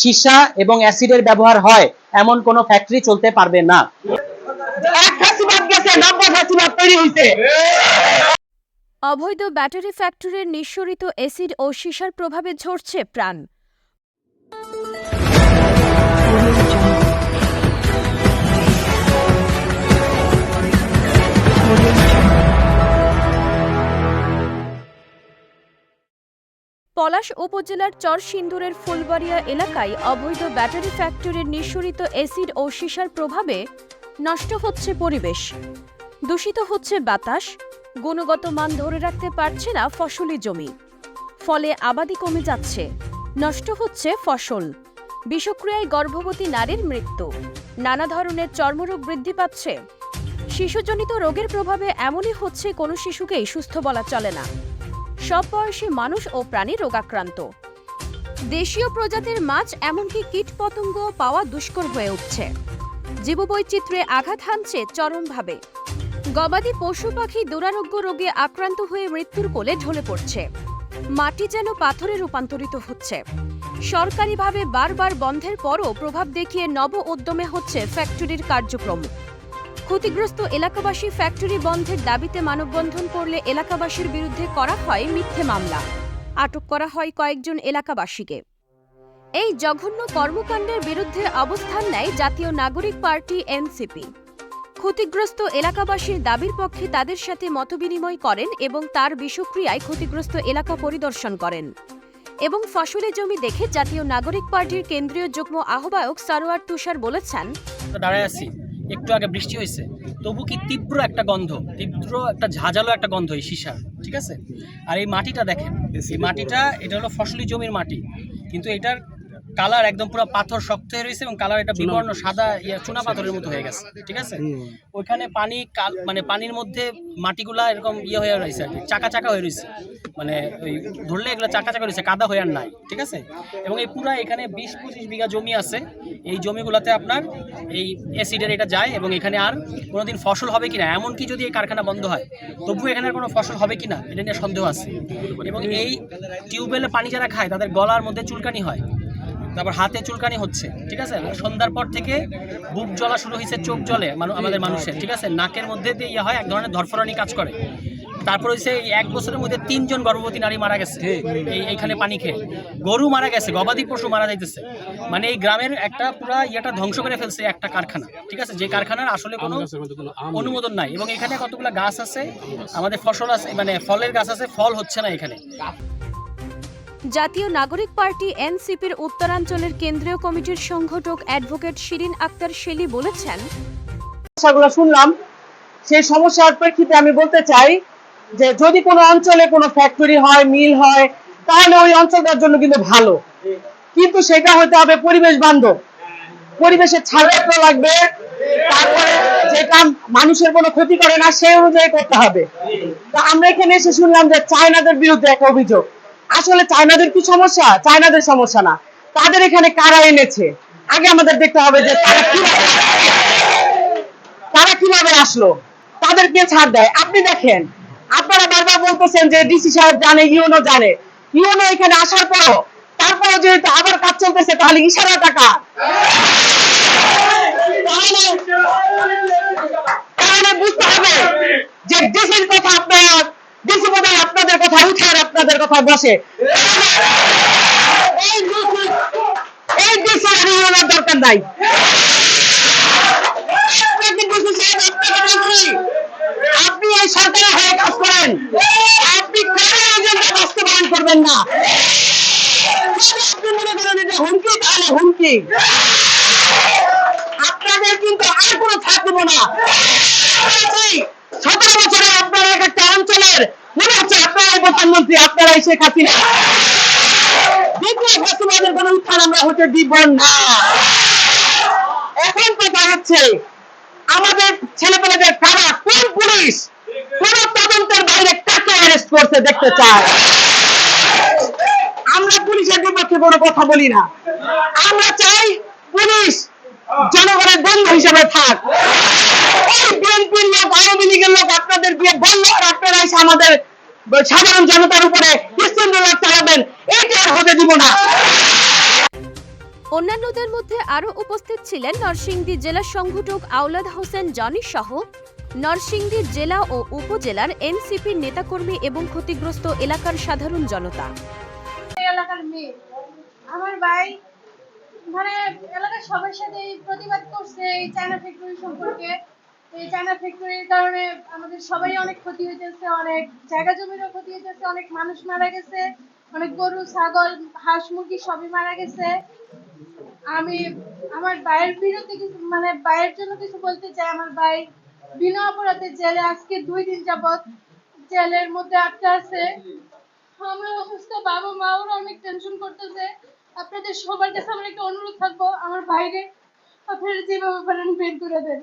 সীসা এবং অ্যাসিডের ব্যবহার হয় এমন কোনো ফ্যাক্টরি চলতে পারবে না। অবৈধ ব্যাটারি ফ্যাক্টরির নিঃসরিত অ্যাসিড ও সীসার প্রভাবে ঝরছে প্রাণ। পলাশ উপজেলার চর চরসিন্দুরের ফুলবাড়িয়া এলাকায় অবৈধ ব্যাটারি ফ্যাক্টরির নিঃসরিত অ্যাসিড ও সীসার প্রভাবে নষ্ট হচ্ছে পরিবেশ। দূষিত হচ্ছে বাতাস, গুণগত মান ধরে রাখতে পারছে না ফসলি জমি। ফলে আবাদি কমে যাচ্ছে, নষ্ট হচ্ছে ফসল। বিষক্রিয়ায় গর্ভবতী নারীর মৃত্যু, নানা ধরনের চর্মরোগ বৃদ্ধি পাচ্ছে। শিশুজনিত রোগের প্রভাবে এমনই হচ্ছে কোনো শিশুকেই সুস্থ বলা চলে না। সব বয়সী মানুষ ও প্রাণী রোগাক্রান্ত। দেশীয় প্রজাতির মাছ এমনকি কীটপতঙ্গ পাওয়া দুষ্কর হয়ে উঠছে। জীববৈচিত্র্যে আঘাত হানছে চরমভাবে। গবাদি পশু পাখি দুরারোগ্য রোগে আক্রান্ত হয়ে মৃত্যুর কোলে ঢলে পড়ছে। মাটি যেন পাথরে রূপান্তরিত হচ্ছে। সরকারিভাবে বারবার বন্ধের পরও প্রভাব দেখিয়ে নব উদ্যমে হচ্ছে ফ্যাক্টরির কার্যক্রম। ক্ষতিগ্রস্ত এলাকাবাসী ফ্যাক্টরি বন্ধের দাবিতে মানববন্ধন করলে এলাকাবাসীর বিরুদ্ধে করা হয় মিথ্যে মামলা। আটক করা হয় কয়েকজন এলাকাবাসীকে। এই জঘন্য কর্মকাণ্ডের বিরুদ্ধে অবস্থান নেয় জাতীয় নাগরিক পার্টি এনসিপি। ক্ষতিগ্রস্ত এলাকাবাসীর দাবির পক্ষে তাদের সাথে মতবিনিময় করেন এবং তার বিষক্রিয়ায় ক্ষতিগ্রস্ত এলাকা পরিদর্শন করেন। এবং ফসলের জমি দেখে জাতীয় নাগরিক পার্টির কেন্দ্রীয় যুগ্ম আহ্বায়ক সারোয়ার তুষার বলেছেন, দাঁড়ায় আছি। একটু আগে বৃষ্টি হয়েছে তবু কি তীব্র একটা গন্ধ তীব্র একটা ঝাঁঝালো একটা গন্ধ এই সীসা ঠিক আছে? আর এই মাটিটা দেখেন এই মাটিটা এটা হলো ফসলি জমির মাটি কিন্তু এটার কালার একদম পুরো পাথর শক্ত হয়ে রয়েছে এবং কালার এটা বিবর্ণ সাদা ইয়ে চুনা পাথরের মতো হয়ে গেছে ঠিক আছে? ওইখানে পানি মানে পানির মধ্যে মাটিগুলা এরকম ইয়ে হয়ে রয়েছে আর কি চাকা চাকা হয়ে রয়েছে। মানে ওই ধরলে এগুলো চাকা চাকা রয়েছে কাদা হয়ে আর নাই ঠিক আছে? এবং এই পুরা এখানে বিশ পঁচিশ বিঘা জমি আছে এই জমিগুলোতে আপনার এই অ্যাসিডের এটা যায় এবং এখানে আর কোনোদিন ফসল হবে কিনা এমনকি যদি এই কারখানা বন্ধ হয় তবুও এখানে কোনো ফসল হবে কিনা এটা নিয়ে সন্দেহ আছে। এবং এই টিউবওয়েলে পানি যারা খায় তাদের গলার মধ্যে চুলকানি হয় তারপর হাতে চুলকানি হচ্ছে ঠিক আছে? সন্ধ্যার পর থেকে বুক জ্বলা শুরু হয়েছে চোখ জলে মানু- আমাদের মানুষের ঠিক আছে? নাকের মধ্যে দিয়ে ইয়ে হয় এক ধরনের ধরফরানি কাজ করে। তারপর হচ্ছে এই এক বছরের মধ্যে তিনজন গর্ভবতী নারী মারা গেছে এই এইখানে পানি খেয়ে। গরু মারা গেছে গবাদি পশু মারা যাইতেছে। মানে এই গ্রামের একটা পুরা ইয়েটা ধ্বংস করে ফেলছে একটা কারখানা ঠিক আছে? যে কারখানার আসলে কোনো অনুমোদন নাই। এবং এখানে কতগুলো গাছ আছে? আমাদের ফসল আছে মানে ফলের গাছ আছে ফল হচ্ছে না এখানে। জাতীয় নাগরিক পার্টি এনসিপির উত্তরাঞ্চলের কেন্দ্রীয় কমিটির সংগঠক অ্যাডভোকেট শিরিন আক্তার শেলি বলেছেন, সমস্যাগুলো শুনলাম। সেই সমস্যার প্রেক্ষিতে আমি বলতে চাই যে যদি কোনো অঞ্চলে কোনো ফ্যাক্টরি হয় মিল হয়, তাহলে ওই অঞ্চলটার জন্য কিন্তু ভালো। কিন্তু সেটা হতে হবে পরিবেশ বান্ধব। পরিবেশের ছাড়পত্র লাগবে। তারপরে যেটা মানুষের কোনো ক্ষতি করে না সেই অনুযায়ী করতে হবে। তা আমরা এখানে এসে শুনলাম যে চায়নাদের বিরুদ্ধে একটা অভিযোগ। আসলে চায়নাদের কি সমস্যা? চায়নাদের সমস্যা না। তাদের এখানে কারা এনেছে? আগে আমাদের দেখতে হবে যে তারা কীভাবে তারা কীভাবে আসলো? তাদেরকে ছাড় দেয়। আপনি দেখেন, আপনারা বারবার বলতেছেন যে ডিসি সাহেব জানে, ইউনো জানে। ইউনো এখানে আসার পরও তারপরে যেহেতু আবার কাজ চলতেছে, তাহলে ইশারা টাকা তাহলে- তাহলে বুঝতে হবে যে ডিসির কথা আপনার ডিসি বোধহয় আপনাদের কথা উঠে আপনাদের বসে এই দরকার নাই। আপনি এই সরকারের হয়ে কাজ করেন। আপনি বাস্তবায়ন করবেন না? আপনি মনে করেন এটা হুমকি? তাহলে হুমকি। আপনাদের কিন্তু আর কোনো থাকব না। সতেরো বছরে আপনারা এক একটা অঞ্চলের মনে হচ্ছে আপনারাই প্রধানমন্ত্রী আপনারাই শেখ হাসিনা দ্বিতীয় কোনো উত্থান আমরা হতে দিব না। এখন কথা হচ্ছে, আমাদের ছেলেপেলেদের কারা? কোন পুলিশ? কোন তদন্তের বাইরে কাকে অ্যারেস্ট দেখতে চায়? আমরা পুলিশের বিপক্ষে কোনো কথা বলি না। আমরা চাই পুলিশ জনগণের বন্ধু হিসেবে থাক। এই বিএনপির লোক আওয়ামী লীগের লোক আপনাদের দিয়ে বলল আর আপনারা এসে আমাদের সাধারণ জনতার উপরে চালাবেন। এটা আর হতে দিব না। অন্যান্যদের মধ্যে আরও উপস্থিত ছিলেন নরসিংদী জেলা সংগঠক আওলাদ হোসেন জনি সহ নরসিংদী জেলা ও উপজেলার এনসিপির নেতাকর্মী এবং ক্ষতিগ্রস্ত এলাকার সাধারণ জনতা। এলাকার মেয়ে। আমার ভাই মানে এলাকার সবার সাথে প্রতিবাদ করছে এই চায়না ফ্যাক্টরি সম্পর্কে। এই চায়না ফ্যাক্টরির কারণে আমাদের সবারই অনেক ক্ষতি হইতেছে, অনেক জায়গা জমিরও ক্ষতি হইতেছে, অনেক মানুষ মারা গেছে, অনেক গরু, ছাগল, হাঁস, মুরগি সবই মারা গেছে। আমি আমার ভাইয়ের বিরুদ্ধে কিছু মানে ভাইয়ের জন্য কিছু বলতে চাই, আমার ভাই বিনা অপরাধে জেলে আজকে দুই দিন যাবত জেলের মধ্যে আটকে আছে। আমার অসুস্থ, বাবা মা ওরা অনেক টেনশন করতেছে। আপনাদের সবার কাছে আমার একটা অনুরোধ থাকব, আমার ভাইরে আপনারা যেভাবে পারেন বের করে দেন।